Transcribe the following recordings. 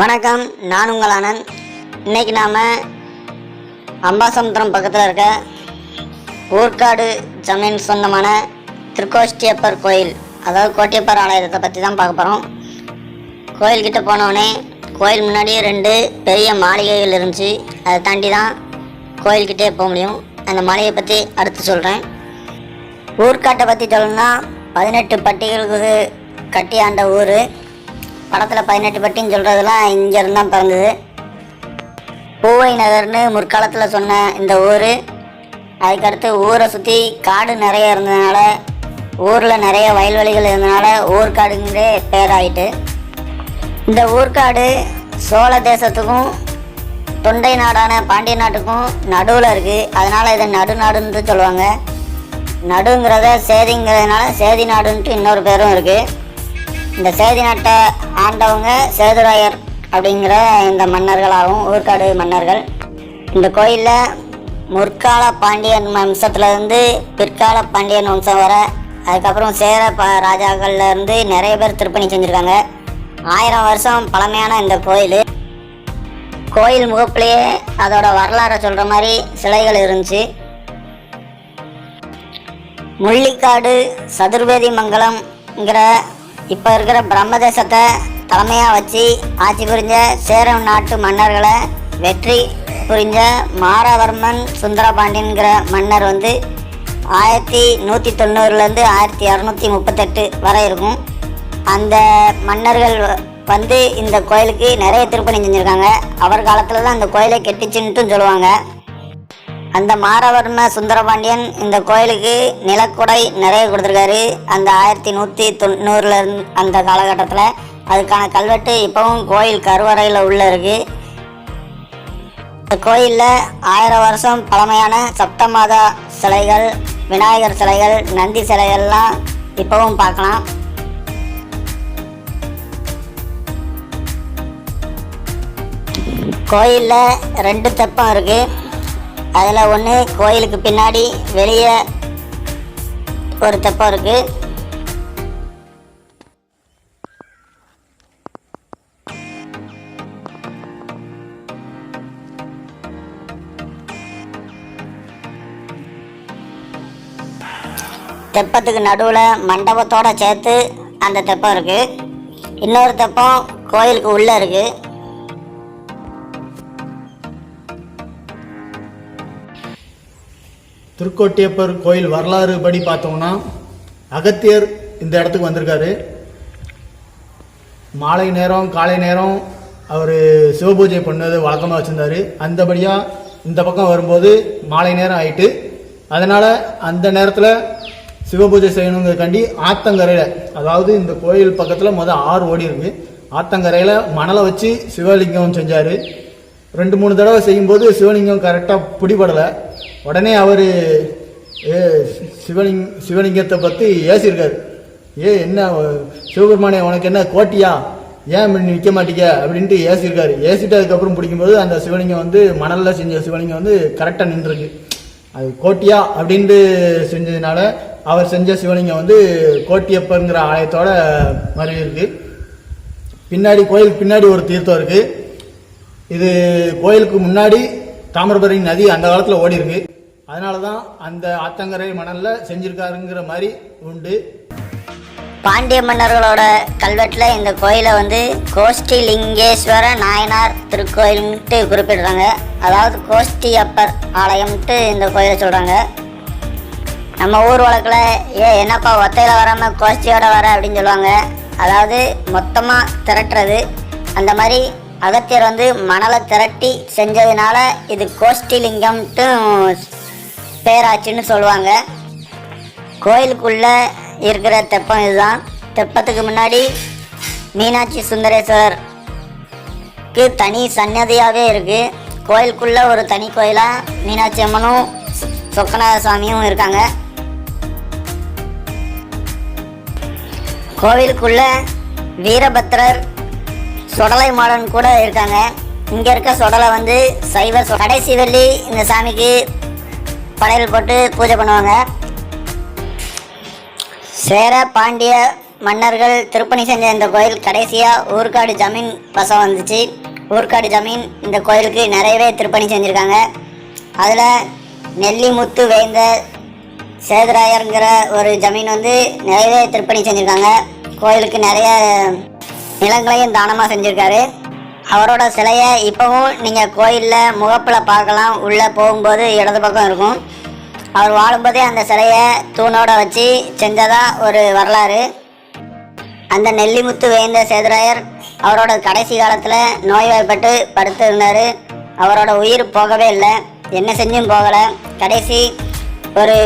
வணக்கம் நான் உங்கள் ஆனந்த் இன்னைக்கு நாம் அம்பாசமுத்திரம் பக்கத்தில் இருக்க ஊர்க்காடு ஜமீன் சொந்தமான திருக்கோஷ்டியப்பர் கோயில் அதாவது கோட்டியப்பர் ஆலயத்தை பற்றி தான் பார்க்க போகிறோம் கோயில்கிட்ட போனோடனே கோயில் முன்னாடியே ரெண்டு பெரிய மாளிகைகள் இருந்துச்சு. அதை தாண்டி தான் கோயில்கிட்டே போக முடியும். அந்த மாளிகையை பற்றி அடுத்து சொல்கிறேன் ஊர்க்காட்டை பற்றி சொல்லணும்னா பதினெட்டு பட்டிகளுக்கு கட்டி ஆண்ட ஊர். படத்தில் பதினெட்டு பட்டின்னு சொல்கிறதெல்லாம் இங்கேருந்து தான் பிறந்தது. பூவை நகர்னு முற்காலத்தில் சொன்ன இந்த ஊர் அதுக்கடுத்து ஊரை சுற்றி காடு நிறைய இருந்ததுனால ஊரில் நிறைய வயல்வெளிகள் இருந்ததுனால ஊர்க்காடுங்கிறே பேராயிட்டு. இந்த ஊர்க்காடு சோழ தேசத்துக்கும் தொண்டை நாடான பாண்டிய நாட்டுக்கும் நடுவில் இருக்குது அதனால் இதை நடுநாடுன்னு சொல்லுவாங்க. நடுங்கிறத சேதிங்கிறதுனால சேதி நாடுன்ட்டு இன்னொரு பேரும் இருக்குது இந்த சேதி நாட்டை ஆண்டவங்க சேதுராயர் அப்படிங்கிற இந்த மன்னர்களாகவும் ஊர்காடு மன்னர்கள் இந்த கோயிலில் முற்கால பாண்டியன் வம்சத்துலேருந்து பிற்கால பாண்டியன் வம்சம் வர அதுக்கப்புறம் சேர ப ராஜாக்கள்லேருந்து நிறைய பேர் திருப்பணி செஞ்சுருக்காங்க. ஆயிரம் வருஷம் பழமையான இந்த கோயில். கோயில் முகப்புலேயே அதோட வரலாறை சொல்கிற மாதிரி சிலைகள் இருந்துச்சு. முள்ளிக்காடு சதுர்வேதி மங்கலம்ங்கிற இப்போ இருக்கிற பிரம்மதேசத்தை தலைமையாக வச்சு ஆட்சி புரிஞ்ச சேரம் நாட்டு மன்னர்களை வெற்றி புரிஞ்ச மாரவர்மன் சுந்தரபாண்டியன்கிற மன்னர் வந்து ஆயிரத்தி நூற்றி தொண்ணூறுலேருந்து ஆயிரத்தி இரநூத்தி முப்பத்தெட்டு வரை இருக்கும். அந்த மன்னர்கள் வ- வந்து இந்த கோயிலுக்கு நிறைய திருப்பணி செஞ்சுருக்காங்க. அவர் காலத்தில் தான் அந்த கோயிலை கெட்டிச்சுன்ட்டும் சொல்லுவாங்க. அந்த மாரவர்ம சுந்தரபாண்டியன் இந்த கோயிலுக்கு நிலக்குடை நிறைய கொடுத்துருக்காரு. அந்த ஆயிரத்தி நூற்றி தொண்ணூறுல அந்த காலகட்டத்தில் அதுக்கான கல்வெட்டு இப்போவும் கோயில் கருவறையில் உள்ள இருக்கு. இந்த கோயிலில் ஆயிரம் வருஷம் பழமையான சப்தமாதா சிலைகள் விநாயகர் சிலைகள் நந்தி சிலைகள்லாம் இப்போவும் பார்க்கலாம். கோயிலில் ரெண்டு தெப்பம் இருக்குது அதில் ஒன்று கோயிலுக்கு பின்னாடி வெளியே ஒரு தெப்பம் இருக்குது தெப்பத்துக்கு நடுவில் மண்டபத்தோட சேர்த்து அந்த தெப்பம் இருக்குது இன்னொரு தெப்பம் கோயிலுக்கு உள்ளே இருக்குது திருக்கோட்டியப்பர் கோயில் வரலாறு படி பார்த்தோம்னா அகத்தியர் இந்த இடத்துக்கு வந்திருக்காரு. மாலை நேரம் காலை நேரம் அவர் சிவபூஜை பண்ணது வழக்கமாக வச்சுருந்தாரு. அந்தபடியாக இந்த பக்கம் வரும்போது மாலை நேரம் ஆயிட்டு அதனால் அந்த நேரத்தில் சிவபூஜை செய்யணுங்கிறக்காண்டி ஆத்தங்கரையில் அதாவது இந்த கோயில் பக்கத்தில் மொதல் ஆறு ஓடி இருக்கு. ஆத்தங்கரையில் மணலை வச்சு சிவலிங்கம் செஞ்சார். ரெண்டு மூணு தடவை செய்யும்போது சிவலிங்கம் கரெக்டாக பிடிபடலை. உடனே அவர் ஏ சிவலிங் சிவலிங்கத்தை பற்றி ஏசியிருக்காரு. ஏ என்ன சிவபெருமானே உனக்கு என்ன கோட்டியா? ஏன் இப்படி நிற்க மாட்டீங்க? அப்படின்ட்டு ஏசியிருக்காரு. ஏசிட்டு அதுக்கப்புறம் பிடிக்கும்போது அந்த சிவலிங்கம் வந்து மணலில் செஞ்ச சிவலிங்கம் வந்து கரெக்டாக நின்றுருக்கு. அது கோட்டியா? அப்படின்ட்டு செஞ்சதுனால அவர் செஞ்ச சிவலிங்கம் வந்து கோட்டியப்பருங்கிற ஆலயத்தோட மறைவு பின்னாடி கோயிலுக்கு பின்னாடி ஒரு தீர்த்தம் இருக்குது இது கோயிலுக்கு முன்னாடி தாமிரபரணி நதி அந்த காலத்தில் ஓடி இருக்குது அதனால தான் அந்த ஆத்தங்கரை மணலில் செஞ்சிருக்காருங்கிற மாதிரி உண்டு. பாண்டிய மன்னர்களோட கல்வெட்டில் இந்த கோயிலை வந்து கோஷ்டி லிங்கேஸ்வர நாயனார் திருக்கோயில்ன்ட்டு குறிப்பிடுறாங்க. அதாவது கோஷ்டி அப்பர் ஆலயம்ன்ட்டு இந்த கோயிலை சொல்கிறாங்க நம்ம ஊர் வழக்கில் ஏ என்னப்பா ஒத்தையில் வராமல் கோஷ்டியோட வர? அப்படின்னு சொல்லுவாங்க. அதாவது மொத்தமாக திரட்டுறது. அந்த மாதிரி அகத்தியர் வந்து மணலை திரட்டி செஞ்சதுனால இது கோஷ்டி லிங்கம்ட்டும் பேராச்சுன்னு சொல்லுவாங்க. கோயிலுக்குள்ள இருக்கிற தெப்பம் இதுதான். தெப்பத்துக்கு முன்னாடி மீனாட்சி சுந்தரேஸ்வரருக்கு தனி சன்னதியாகவே இருக்குது கோயிலுக்குள்ளே ஒரு தனி கோயிலாக மீனாட்சி அம்மனும் சொக்கநாத சுவாமியும் இருக்காங்க. கோவிலுக்குள்ள வீரபத்ரர் சுடலை மாடன் கூட இருக்காங்க. இங்கே இருக்க சொடலை வந்து சைவ கடைசி வெள்ளி இந்த சாமிக்கு படையல் போட்டு பூஜை பண்ணுவாங்க. சேர பாண்டிய மன்னர்கள் திருப்பணி செஞ்ச இந்த கோயில் கடைசியாக ஊர்காடு ஜமீன் வசம் வந்துச்சு. ஊர்க்காடு ஜமீன் இந்த கோயிலுக்கு நிறையவே திருப்பணி செஞ்சுருக்காங்க. அதில் நெல்லிமுத்து வேந்த சேதுராயருங்கிற ஒரு ஜமீன் வந்து நிறையவே திருப்பணி செஞ்சுருக்காங்க. கோயிலுக்கு நிறைய நிலங்களையும் தானமாக செஞ்சுருக்காரு. அவரோட சிலையை இப்போவும் நீங்கள் கோயிலில் முகப்பில் பார்க்கலாம். உள்ளே போகும்போது இடது பக்கம் இருக்கும். அவர் வாழும்போதே அந்த சிலையை தூணோட வச்சு செஞ்சதாக ஒரு வரலாறு. அந்த நெல்லிமுத்து வேந்த சேதுராயர் அவரோட கடைசி காலத்தில் நோய்வாய்ப்பட்டு படுத்து இருந்தார். அவரோட உயிர் போகவே இல்லை. என்ன செஞ்சும் போகலை. கடைசி ஒரு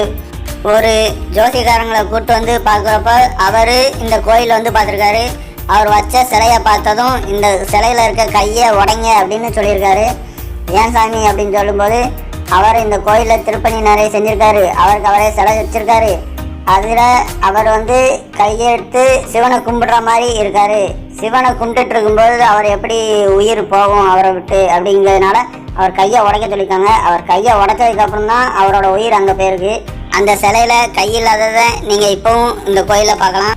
ஒரு ஜோசிகாரங்களை கூட்டு வந்து பார்க்குறப்ப அவர் இந்த கோயில் வந்து பார்த்துருக்காரு. அவர் வச்ச சிலையை பார்த்ததும் இந்த சிலையில் இருக்க கையை உடைங்க அப்படின்னு சொல்லியிருக்காரு. ஏன் சாமி அப்படின்னு சொல்லும்போது அவர் இந்த கோயிலில் திருப்பணி நிறைய செஞ்சுருக்காரு. அவருக்கு அவரே சிலை வச்சுருக்காரு. அதில் அவர் வந்து கையெடுத்து சிவனை கும்பிடுற மாதிரி இருக்கார். சிவனை கும்பிட்டுட்டு இருக்கும்போது அவர் எப்படி உயிர் போகும் அவரை விட்டு அப்படிங்கிறதுனால அவர் கையை உடைக்க சொல்லியிருக்காங்க. அவர் கையை உடைச்சதுக்கப்புறம் தான் அவரோட உயிர் அங்கே போயிருக்கு. அந்த சிலையில கையில்லாததை நீங்கள் இப்போவும் இந்த கோயிலில் பார்க்கலாம்.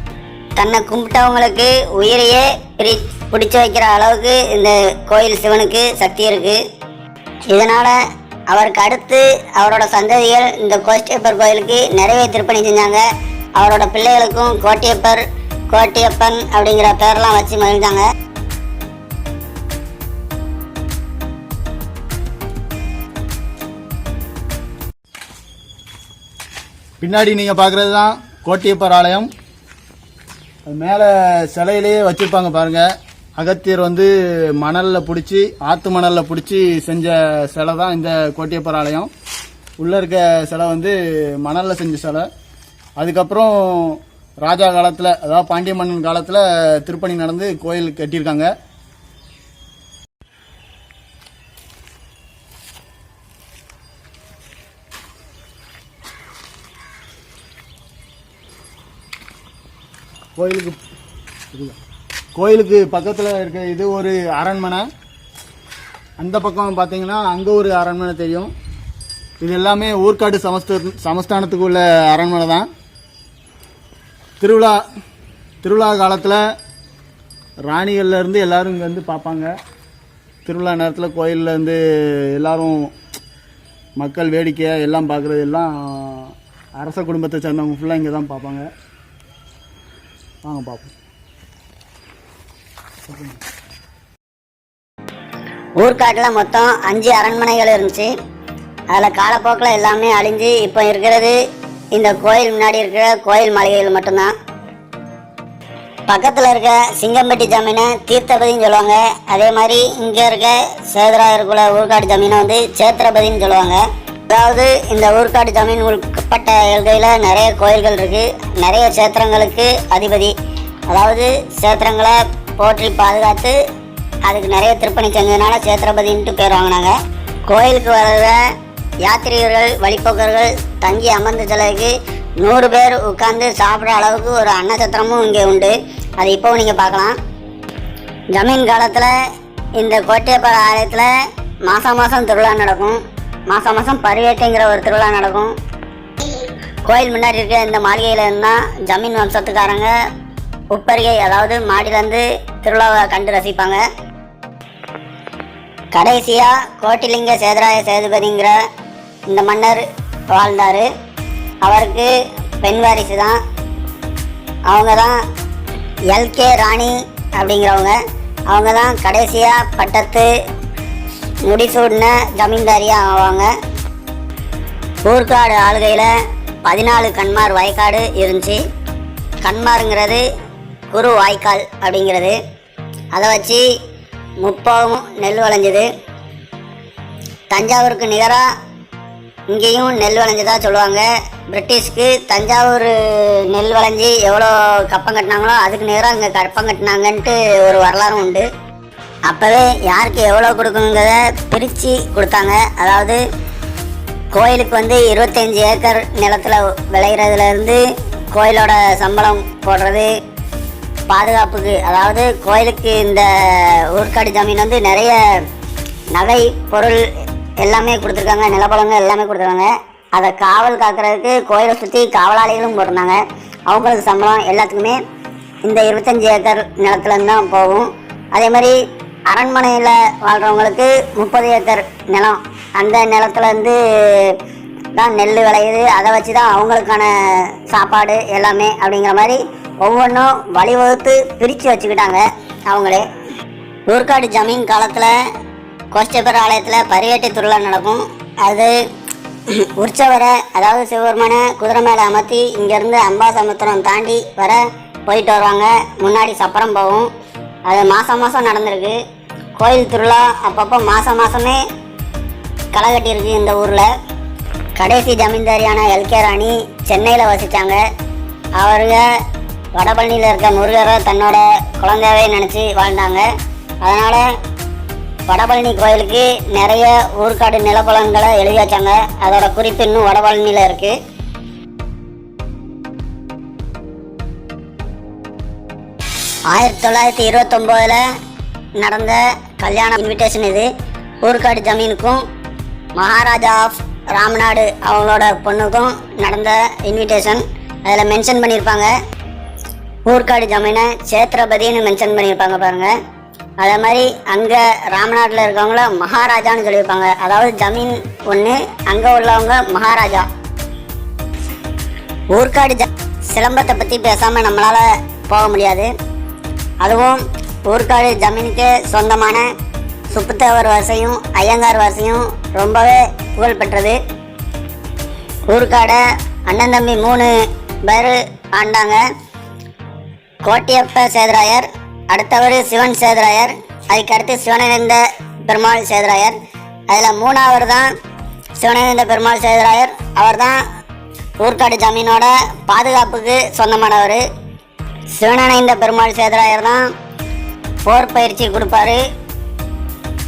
தன்னை கும்பிட்டவங்களுக்கு உயிரையே பிரி பிடிச்சு வைக்கிற அளவுக்கு இந்த கோயில் சிவனுக்கு சக்தி இருக்கு. இதனால அவருக்கு அடுத்து அவரோட சந்ததிகள் இந்த கோஷ்டியப்பர் கோயிலுக்கு நிறைய திருப்பணி செஞ்சாங்க. அவரோட பிள்ளைகளுக்கும் கோட்டியப்பர் கோட்டியப்பன் அப்படிங்கிற பேரெல்லாம் வச்சு மகிழ்ந்தாங்க. பின்னாடி நீங்கள் பார்க்குறது தான் கோட்டியப்பர் ஆலயம். அது மேலே சிலையிலேயே வச்சுருப்பாங்க பாருங்கள் அகத்தியர் வந்து மணலில் பிடிச்சி ஆற்று மணலில் பிடிச்சி செஞ்ச சிலை தான் இந்த கோட்டியப்பர் ஆலயம் உள்ளே இருக்க சிலை வந்து மணலில் செஞ்ச சிலை. அதுக்கப்புறம் ராஜா காலத்தில் அதாவது பாண்டிய மன்னன் காலத்தில் திருப்பணி நடந்து கோயில் கட்டியிருக்காங்க. கோயிலுக்கு கோயிலுக்கு பக்கத்தில் இருக்க இது ஒரு அரண்மனை. அந்த பக்கம் பார்த்தீங்கன்னா அங்கே ஒரு அரண்மனை தெரியும். இது எல்லாமே ஊர்க்காடு சமஸ்த சமஸ்தானத்துக்கு உள்ள அரண்மனை தான். திருவிழா திருவிழா காலத்தில் ராணிகள்லேருந்து எல்லோரும் எல்லாரும் இங்கே வந்து பார்ப்பாங்க திருவிழா நேரத்தில் கோயிலில் இருந்து மக்கள் வேடிக்கை எல்லாம் பார்க்குறது எல்லாம் அரச குடும்பத்தை சேர்ந்தவங்க ஃபுல்லாக இங்கே தான் பார்ப்பாங்க வாங்க பார்ப்போம் ஊர்காட்டில் மொத்தம் அஞ்சு அரண்மனைகள் இருந்துச்சு. அதில் காலப்போக்கில் எல்லாமே அழிஞ்சு இப்போ இருக்கிறது இந்த கோயில் முன்னாடி இருக்கிற கோயில் மாளிகைகள் மட்டும்தான். பக்கத்தில் இருக்க சிங்கம்பட்டி ஜமீனை தீர்த்தபதின்னு சொல்லுவாங்க. அதே மாதிரி இங்கே இருக்க சேதுராயர்குல ஊர்காடு ஜமீனை வந்து சேத்திரபதின்னு சொல்லுவாங்க. அதாவது இந்த ஊர்காடு ஜமீன் உட்பட்ட எல்கையில் நிறைய கோயில்கள் இருக்குது நிறைய சேத்திரங்களுக்கு அதிபதி. அதாவது சேத்திரங்களை போற்றி பாதுகாத்து அதுக்கு நிறைய திருப்பணி செஞ்சதுனால சேத்திரபதின்ட்டு பேர் வாங்கினாங்க. கோயிலுக்கு வர்ற யாத்திரிகர்கள் வழிபோக்கர்கள் தங்கி அமர்ந்து செலவுக்கு நூறு பேர் உட்கார்ந்து சாப்பிட்ற அளவுக்கு ஒரு அன்னசத்திரமும் இங்கே உண்டு. அது இப்போவும் நீங்கள் பார்க்கலாம். ஜமீன் காலத்தில் இந்த கோட்டையப்பர் ஆலயத்தில் மாதம் மாதம் திருவிழா நடக்கும். மாதம் மாதம் பருவேட்டைங்கிற ஒரு திருவிழா நடக்கும். கோயில் முன்னாடி இருக்க இந்த மாளிகையில் இருந்தால் ஜமீன் வம்சத்துக்காரங்க உப்பருகை அதாவது மாடியிலேருந்து திருவிழாவை கண்டு ரசிப்பாங்க. கடைசியாக கோட்டிலிங்க சேதுராய சேதுபதிங்கிற இந்த மன்னர் வாழ்ந்தார். அவருக்கு பெண் வாரிசு தான். அவங்க தான் எல்கே ராணி அப்படிங்கிறவங்க. அவங்க தான் கடைசியாக பட்டத்து முடிசூடின ஜமீன்தாரியாக ஆவாங்க. ஊர்காடு ஆளுகையில் பதினாலு கண்மார் வயக்காடு இருந்துச்சு. கண்மாருங்கிறது குரு வாய்க்கால் அப்படிங்கிறது. அதை வச்சு முப்போகம் நெல் விளைஞ்சது. தஞ்சாவூருக்கு நிகராக இங்கேயும் நெல் விளைஞ்சதா சொல்லுவாங்க. பிரிட்டிஷ்க்கு தஞ்சாவூர் நெல் விளைஞ்சி எவ்வளோ கப்பம் கட்டினாங்களோ அதுக்கு நிகராக இங்கே கப்பம் கட்டினாங்கன்ட்டு ஒரு வரலாறும் உண்டு. அப்போவே யாருக்கு எவ்வளோ கொடுக்கணுங்கிறத பிரித்து கொடுத்தாங்க. அதாவது கோயிலுக்கு வந்து இருபத்தஞ்சி ஏக்கர் நிலத்தில் விளையிறதுலேருந்து கோயிலோட சம்பளம் போடுறது பாதுகாப்புக்கு அதாவது கோயிலுக்கு இந்த ஊர்க்காடு ஜமீன் வந்து நிறைய நகை பொருள் எல்லாமே கொடுத்துருக்காங்க நிலப்பழங்கள் எல்லாமே கொடுத்துருக்காங்க. அதை காவல் காக்கிறதுக்கு கோயிலை சுற்றி காவலாளிகளும் போட்டிருந்தாங்க. அவங்களுக்கு சம்பளம் எல்லாத்துக்குமே இந்த இருபத்தஞ்சி ஏக்கர் நிலத்துலேருந்து தான் போகும். அதே மாதிரி அரண்மனையில் வாழ்கிறவங்களுக்கு முப்பது ஏக்கர் நிலம். அந்த நிலத்துலேருந்து தான் நெல் விளையுது. அதை வச்சு தான் அவங்களுக்கான சாப்பாடு எல்லாமே அப்படிங்கிற மாதிரி ஒவ்வொன்றும் வழிவகுத்து பிரித்து வச்சுக்கிட்டாங்க அவங்களே. ஊர்காடு ஜமீன் காலத்தில் கோஷ்டபர் ஆலயத்தில் பரிவேட்டை திருவிழா நடக்கும். அது உற்சவரை அதாவது சிவபெருமானை குதிரை மேலே அமர்த்தி இங்கேருந்து அம்பாசமுத்திரம் தாண்டி வர போயிட்டு வருவாங்க. முன்னாடி சப்பரம் போகும். அது மாதம் மாதம் நடந்திருக்கு. கோயில் திருவிழா அப்பப்போ மாதம் மாதமே களை கட்டியிருக்கு இந்த ஊரில். கடைசி ஜமீன்தாரியான எல்கே ராணி சென்னையில் வசித்தாங்க அவருங்க வடபழனியில் இருக்க முருகரை தன்னோட குழந்தையாவே நினச்சி வாழ்ந்தாங்க. அதனால் வடபழனி கோயிலுக்கு நிறைய ஊர்க்காடு நிலப்பலன்களை எழுதி வச்சாங்க. அதோட குறிப்பு இன்னும் வடபழனியில் இருக்குது ஆயிரத்தி தொள்ளாயிரத்தி இருபத்தொம்போதில் நடந்த கல்யாண இன்விடேஷன் இது. ஊர்க்காடு ஜமீனுக்கும் மகாராஜா ஆஃப் ராமநாடு அவங்களோட பொண்ணுக்கும் நடந்த இன்விடேஷன் அதில் மென்ஷன் பண்ணியிருப்பாங்க ஊர்க்காடு ஜமீனை சேத்திரபதினு மென்ஷன் பண்ணியிருப்பாங்க பாருங்கள் அதே மாதிரி அங்கே ராமநாட்டில் இருக்கவங்கள மகாராஜான்னு சொல்லியிருப்பாங்க. அதாவது ஜமீன் ஒன்று அங்கே உள்ளவங்க மகாராஜா. ஊர்காடு ஜ சிலம்பத்தை பற்றி பேசாமல் நம்மளால் போக முடியாது. அதுவும் ஊர்காடு ஜமீனுக்கு சொந்தமான சுப்புத்தேவர் வரிசையும் ஐயங்கார் வரிசையும் ரொம்பவே புகழ்பெற்றது ஊர்காடை அண்ணன் தம்பி மூணு பேர் ஆண்டாங்க. கோட்டியப்ப சேதுராயர் அடுத்தவர் சிவன் சேதுராயர் அதுக்கடுத்து சிவனந்த பெருமாள் சேதுராயர். அதில் மூணாவது தான் சிவனந்த பெருமாள் சேதுராயர். அவர் தான் ஊர்காடு ஜமீனோட பாதுகாப்புக்கு சொந்தமானவர். சிவனந்த பெருமாள் சேதுராயர் தான் போர் பயிற்சி கொடுப்பாரு.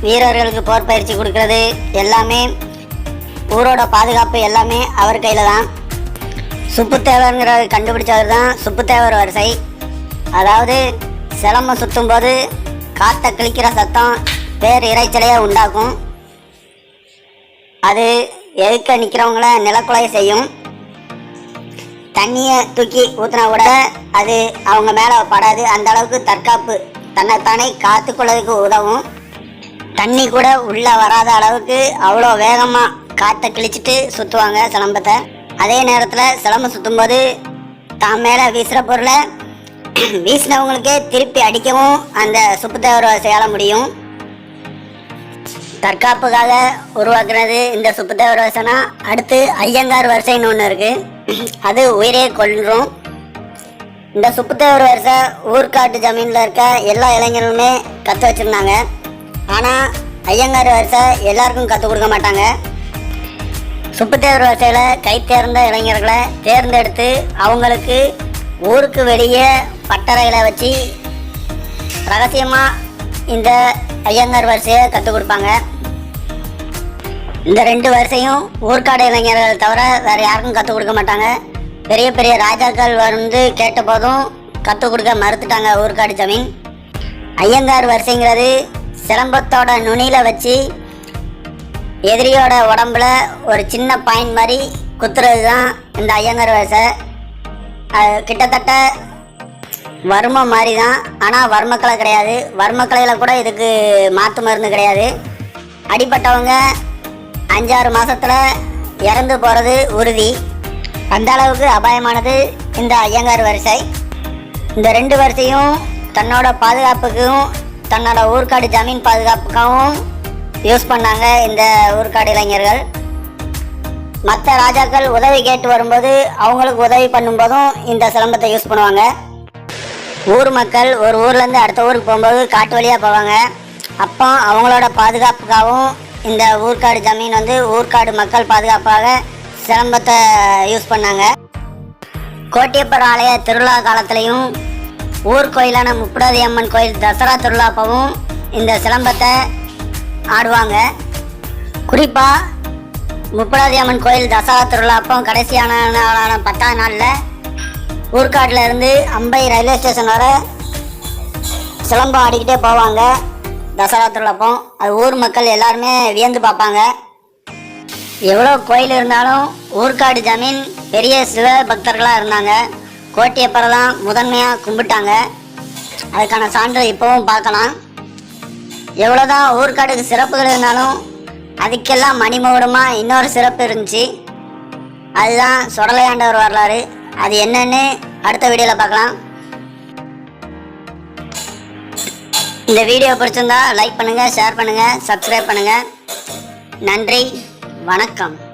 வீரர்களுக்கு போர் பயிற்சி கொடுக்கறது. எல்லாமே ஊரோட பாதுகாப்பு எல்லாமே அவர் கையில் தான். சுப்புத்தேவருங்கிற கண்டுபிடிச்சவர் தான் சுப்புத்தேவர் வரிசை. அதாவது சிலம்பம் சுற்றும் போது காற்றை கிழிக்கிற சத்தம் பேர் இறைச்சலையே உண்டாக்கும். அது எதுக்க நிற்கிறவங்கள நிலக்குலைய செய்யும். தண்ணியை தூக்கி ஊற்றினா கூட அது அவங்க மேலே படாது. அந்த அளவுக்கு தற்காப்பு. தன்னைத்தானே காத்துக்கொள்ளதுக்கு உதவும். தண்ணி கூட உள்ளே வராத அளவுக்கு அவ்வளோ வேகமாக காற்றை கிழிச்சிட்டு சுற்றுவாங்க சிலம்பத்தை. அதே நேரத்தில் சிலம்பம் சுற்றும்போது தான் மேலே வீசுகிற பொருளை வீசினவங்களுக்கே திருப்பி அடிக்கவும் அந்த சுப்புத்தேவரை செய்யால முடியும். தற்காப்புக்காக உருவாக்குறது இந்த சுப்புத்தேவர் வரிசைனா அடுத்து ஐயங்கார் வரிசைன்னு ஒன்று இருக்குது அது உயிரே கொள்ளும் இந்த சுப்புத்தேவர் வரிசை ஊர்க்காட்டு ஜமீனில் இருக்க எல்லா இளைஞர்களுமே கற்று வச்சுருந்தாங்க. ஆனால் ஐயங்கார் வரிசை எல்லாருக்கும் கற்றுக் கொடுக்க மாட்டாங்க. சுப்புத்தேவர் வரிசையில் கை தேர்ந்த இளைஞர்களை தேர்ந்தெடுத்து அவங்களுக்கு ஊருக்கு வெளியே பட்டறைகளை வச்சு ரகசியமாக இந்த ஐயங்கார் வரிசையை கற்றுக் கொடுப்பாங்க. இந்த ரெண்டு வரிசையும் ஊர்க்காடு இளைஞர்கள் தவிர வேறு யாருக்கும் கற்றுக் கொடுக்க மாட்டாங்க. பெரிய பெரிய ராஜாக்கள் வந்து கேட்ட போதும் கற்றுக் கொடுக்க மறுத்துட்டாங்க ஊர்காடு ஜமீன். ஐயங்கார் வரிசைங்கிறது சிலம்பத்தோட நுனியில் வச்சு எதிரியோட உடம்புல ஒரு சின்ன பாயிண்ட் மாதிரி குத்துறது தான் இந்த ஐயங்கார் வரிசை. அது கிட்டத்தட்ட வர்ம மாதிரி தான் ஆனால் வர்மக்கலை கிடையாது. வர்மக்கலையில் கூட இதுக்கு மாற்று மருந்து கிடையாது. அடிப்பட்டவங்க அஞ்சாறு மாதத்தில் இறந்து போகிறது உறுதி. அந்த அளவுக்கு அபாயமானது இந்த ஐயங்கார் வரிசை. இந்த ரெண்டு வரிசையும் தன்னோட பாதுகாப்புக்கும் தன்னோட ஊர்க்காடு ஜமீன் பாதுகாப்புக்காகவும் யூஸ் பண்ணாங்க இந்த ஊர்க்காடு இளைஞர்கள். மற்ற ராஜாக்கள் உதவி கேட்டு வரும்போது அவங்களுக்கு உதவி பண்ணும்போதும் இந்த சிலம்பத்தை யூஸ் பண்ணுவாங்க. ஊர் மக்கள் ஒரு ஊர்லேருந்து அடுத்த ஊருக்கு போகும்போது காட்டு வழியாக போவாங்க. அப்போ அவங்களோட பாதுகாப்புக்காகவும் இந்த ஊர்க்காடு ஜமீன் வந்து ஊர்க்காடு மக்கள் பாதுகாப்பாக சிலம்பத்தை யூஸ் பண்ணாங்க. கோட்டியப்பர் ஆலய திருவிழா காலத்துலேயும் ஊர் கோயிலான முப்படாதி அம்மன் கோயில் தசரா திருவிழாப்பவும் இந்த சிலம்பத்தை ஆடுவாங்க. குறிப்பாக முப்படாதி அம்மன் கோயில் தசரா திருவிழா அப்போ கடைசியான நாளான பத்தாம் நாளில் ஊர்காட்டில் இருந்து அம்பை ரயில்வே ஸ்டேஷன் வர சிலம்பம் ஆடிக்கிட்டே போவாங்க தசரா திருவிழாப்போ அது ஊர் மக்கள் எல்லாருமே வியந்து பார்ப்பாங்க. எவ்வளோ கோயில் இருந்தாலும் ஊர்க்காடு ஜமீன் பெரிய சிவ பக்தர்களாக இருந்தாங்க. கோட்டியப்பரை தான் முதன்மையாக கும்பிட்டாங்க. அதுக்கான சான்று இப்போவும் பார்க்கலாம். எவ்வளோதான் ஊர்க்காடுக்கு சிறப்புகள் இருந்தாலும் அதுக்கெல்லாம் மணிமகுடமாக இன்னொரு சிறப்பு இருந்துச்சு. அதுதான் சுடலையாண்டவர் வரலாறு. அது என்னன்னு அடுத்த வீடியோவில் பார்க்கலாம். இந்த வீடியோ பிடிச்சிருந்தா லைக் பண்ணுங்கள் ஷேர் பண்ணுங்கள் சப்ஸ்கிரைப் பண்ணுங்கள் நன்றி. வணக்கம்.